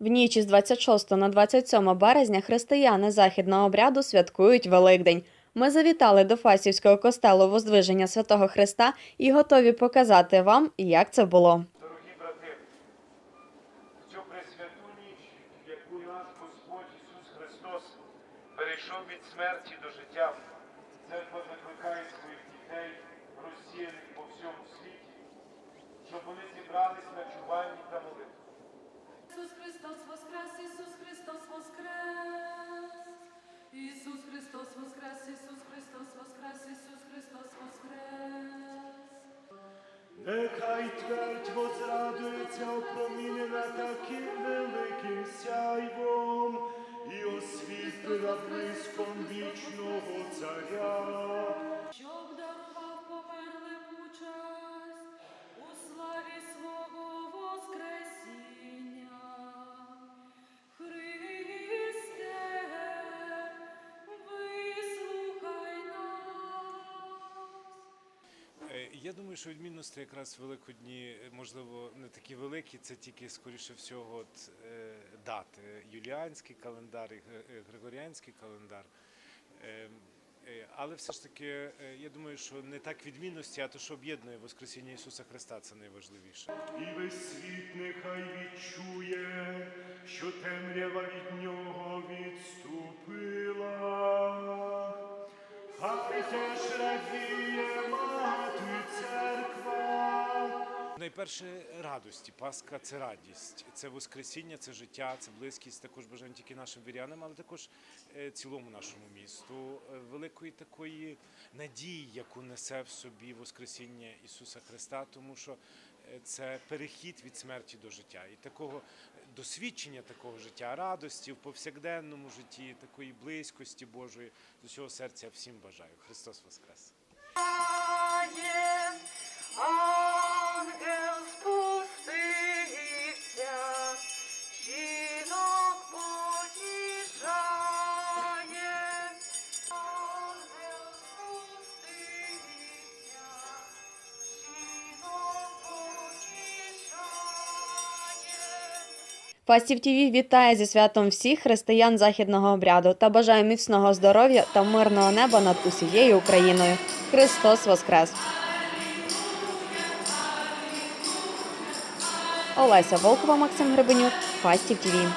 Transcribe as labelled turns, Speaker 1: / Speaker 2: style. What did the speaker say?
Speaker 1: В ніч із 26 на 27 березня християни західного обряду святкують Великдень. Ми завітали до Фасівського костелу Воздвиження Святого Христа і готові показати вам, як це було.
Speaker 2: Дорогі брати, цю пресвяту ніч, яку наш Господь Ісус Христос перейшов від смерті до життя,
Speaker 3: Нехай твердь возрадується опромінена таким великим сяйвом і освітлена блиском вічного царя.
Speaker 4: Я думаю, що відмінності якраз Великодні, е, можливо, не такі великі, це тільки, скоріше всього, от, е, дати. Юліанський календар і е, Григоріанський календар. Е, е, Але все ж таки, е, я думаю, що не так відмінності, а то, що об'єднує Воскресіння Ісуса Христа, це найважливіше.
Speaker 3: І весь світ нехай
Speaker 4: Найперше радості. Пасха це радість, це Воскресіння, це життя, це близькість. Також бажаємо тільки нашим вірянам, але також е, цілому нашому місту. Е, Великої такої надії, яку несе в собі Воскресіння Ісуса Христа, тому що е, це перехід від смерті до життя. І такого досвідчення такого життя, радості в повсякденному житті, такої близькості Божої з усього серця всім бажаю. Христос Воскрес!
Speaker 1: Фастів ТІВІ вітає зі святом всіх християн західного обряду та бажає міцного здоров'я та мирного неба над усією Україною. Христос Воскрес! Олеся Волкова, Максим Гребенюк, Фастів ТІВІ.